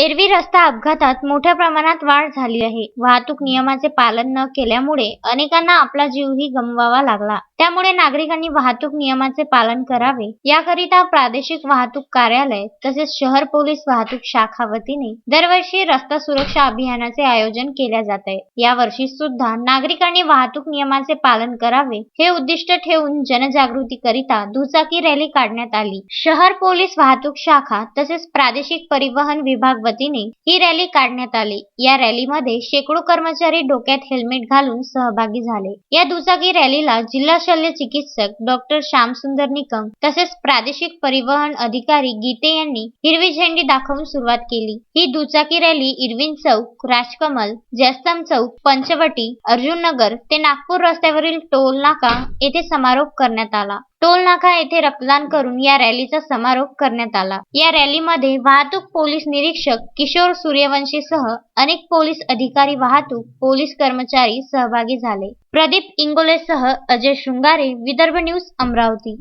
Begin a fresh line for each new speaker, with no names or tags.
एरवी रस्ता अपघातात मोठ्या प्रमाणात वाढ झाली आहे. वाहतूक नियमाचे पालन न केल्यामुळे अनेकांना आपला जीवही गमवावा लागला. त्यामुळे नागरिकांनी वाहतूक नियमाचे पालन करावे. याकरिता प्रादेशिक वाहतूक कार्यालय तसेच शहर पोलीस वाहतूक शाखा वतीने दरवर्षी रस्ता सुरक्षा अभियानाचे आयोजन केल्या जात आहे. या वर्षी सुद्धा नागरिकांनी वाहतूक नियमाचे पालन करावे हे उद्दिष्ट ठेवून जनजागृती करिता दुचाकी रॅली काढण्यात आली. शहर पोलीस वाहतूक शाखा तसेच प्रादेशिक परिवहन विभाग वतीने ही रॅली काढण्यात आली. या रॅलीमध्ये शेकडो कर्मचारी डोक्यात हेल्मेट घालून सहभागी झाले. या दुचाकी रॅलीला जिल्हा शल्य चिकित्सक डॉक्टर श्यामसुंदर निकम तसेच प्रादेशिक परिवहन अधिकारी गीते यांनी हिरवी झेंडी दाखवून सुरुवात केली. ही दुचाकी रॅली इरविन चौक राजकमल जयस्तम चौक पंचवटी अर्जुन नगर ते नागपूर रस्त्यावरील टोल नाका येथे समारोप करण्यात आला. टोलनाका येथे रक्तदान करून या रॅलीचा समारोप करण्यात आला. या रॅलीमध्ये वाहतूक पोलीस निरीक्षक किशोर सूर्यवंशी सह अनेक पोलीस अधिकारी वाहतूक पोलीस कर्मचारी सहभागी झाले. प्रदीप इंगोलेसह अजय शृंगारे विदर्भ न्यूज अमरावती.